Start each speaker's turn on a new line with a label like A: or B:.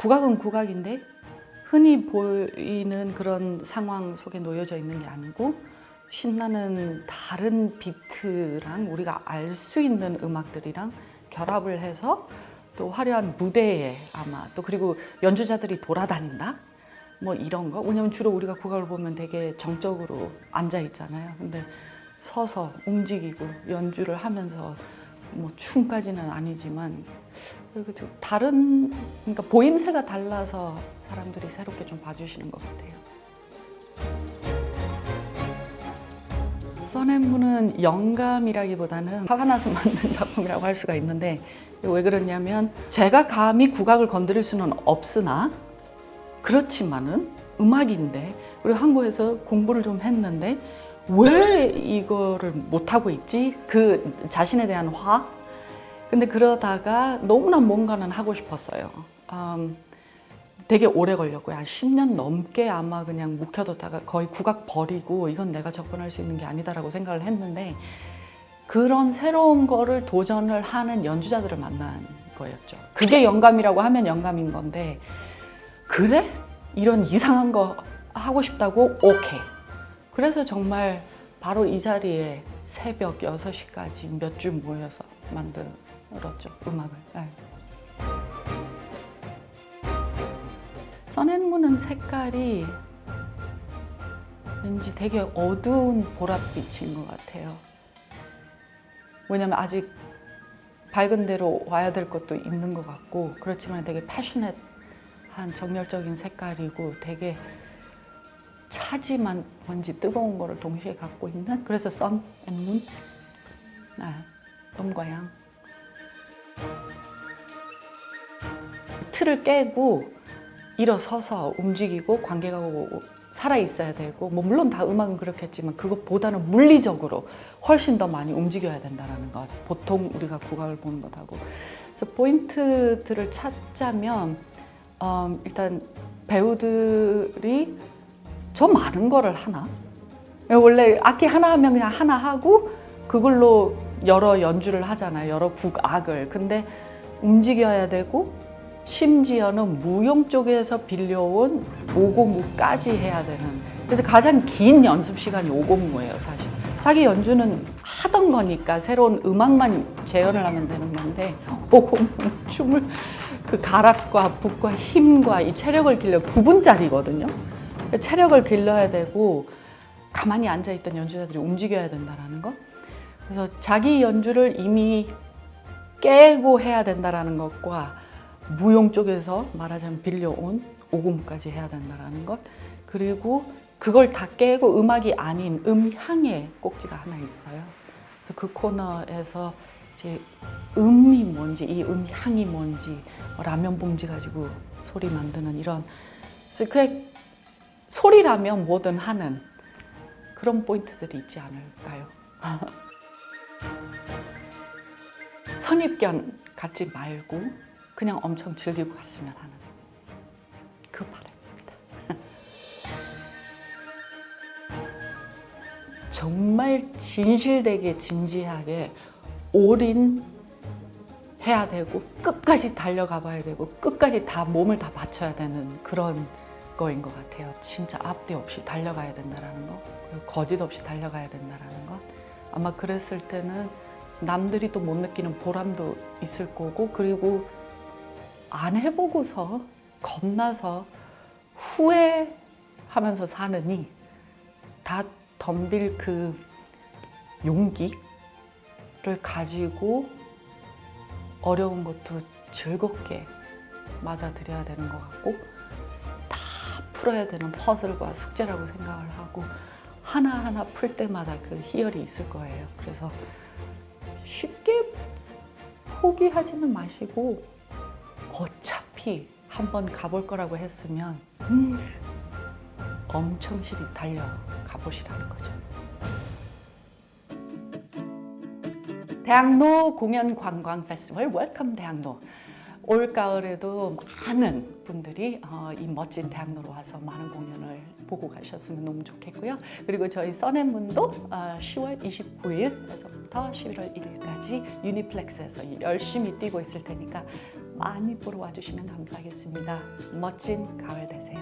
A: 국악은 국악인데 흔히 보이는 그런 상황 속에 놓여져 있는 게 아니고 신나는 다른 비트랑 우리가 알 수 있는 음악들이랑 결합을 해서 또 화려한 무대에 아마 또 그리고 연주자들이 돌아다닌다? 뭐 이런 거? 왜냐면 주로 우리가 국악을 보면 되게 정적으로 앉아 있잖아요. 근데 서서 움직이고 연주를 하면서 뭐 춤까지는 아니지만 그리고 좀 다른 그러니까 보임새가 달라서 사람들이 새롭게 좀 봐주시는 것 같아요. 써낸무는 영감이라기보다는 화가 나서 만든 작품이라고 할 수가 있는데 왜 그러냐면 제가 감히 국악을 건드릴 수는 없으나 그렇지만은 음악인데 그리고 한국에서 공부를 좀 했는데 왜 이거를 못하고 있지? 그 자신에 대한 화? 근데 그러다가 너무나 뭔가는 하고 싶었어요. 음, 되게 오래 걸렸고요. 한 10년 넘게 아마 그냥 묵혀뒀다가 거의 국악 버리고 이건 내가 접근할 수 있는 게 아니다라고 생각을 했는데 그런 새로운 거를 도전을 하는 연주자들을 만난 거였죠. 그게 영감이라고 하면 영감인 건데 그래? 이런 이상한 거 하고 싶다고? 오케이. 그래서 정말 바로 이 자리에 새벽 6시까지 몇 주 모여서 만 들었죠, 음악을. 네. 써낸무는 색깔이 왠지 되게 어두운 보랏빛인 것 같아요. 왜냐면 아직 밝은 데로 와야 될 것도 있는 것 같고 그렇지만 되게 패셔넷한 정열적인 색깔이고 되게 차지만 뭔지 뜨거운 거를 동시에 갖고 있는 그래서 선앤 문, 아, 음과 양 틀을 깨고 일어서서 움직이고 관계가 살아 있어야 되고 뭐 물론 다 음악은 그렇겠지만 그것보다는 물리적으로 훨씬 더 많이 움직여야 된다는 것 보통 우리가 국악을 보는 것하고. 그래서 포인트들을 찾자면 음, 일단 배우들이 저 많은 거를 하나? 원래 악기 하나 하면 그냥 하나 하고 그걸로 여러 연주를 하잖아요. 여러 국악을. 근데 움직여야 되고 심지어는 무용 쪽에서 빌려온 오고무까지 해야 되는. 그래서 가장 긴 연습 시간이 오고무예요 사실. 자기 연주는 하던 거니까 새로운 음악만 재현을 하면 되는 건데 오고무 춤을 그 가락과 붓과 힘과 이 체력을 길러 9분짜리거든요. 체력을 길러야 되고 가만히 앉아있던 연주자들이 움직여야 된다는 거 그래서 자기 연주를 이미 깨고 해야 된다는 것과 무용 쪽에서 말하자면 빌려온 오금까지 해야 된다는 것 그리고 그걸 다 깨고 음악이 아닌 음향의 꼭지가 하나 있어요. 그래서 그 코너에서 이제 음이 뭔지 이 음향이 뭔지 라면 봉지 가지고 소리 만드는 이런 그 소리라면 뭐든 하는 그런 포인트들이 있지 않을까요? 선입견 갖지 말고 그냥 엄청 즐기고 갔으면 하는 그 바람입니다. 정말 진실되게 진지하게 올인 해야 되고 끝까지 달려가 봐야 되고 끝까지 다 몸을 다 바쳐야 되는 그런 거인 것 같아요. 진짜 앞뒤 없이 달려가야 된다는 거, 거짓 없이 달려가야 된다는 것. 아마 그랬을 때는 남들이 또 못 느끼는 보람도 있을 거고 그리고 안 해보고서 겁나서 후회하면서 사느니 다 덤빌 그 용기를 가지고 어려운 것도 즐겁게 맞아들여야 되는 것 같고 다 풀어야 되는 퍼즐과 숙제라고 생각을 하고 하나하나 풀 때마다 그 희열이 있을 거예요. 그래서 쉽게 포기하지는 마시고 어차피 한번 가볼 거라고 했으면 음, 엄청 실이 달려 가 보시라는 거죠. 대학로 공연 관광 페스티벌 웰컴 대학로 올 가을에도 많은 분들이 어, 이 멋진 대학로로 와서 많은 공연을 보고 가셨으면 너무 좋겠고요. 그리고 저희 써낸문도 어, 10월 29일에서부터 11월 1일까지 유니플렉스에서 열심히 뛰고 있을 테니까 많이 보러 와주시면 감사하겠습니다. 멋진 가을 되세요.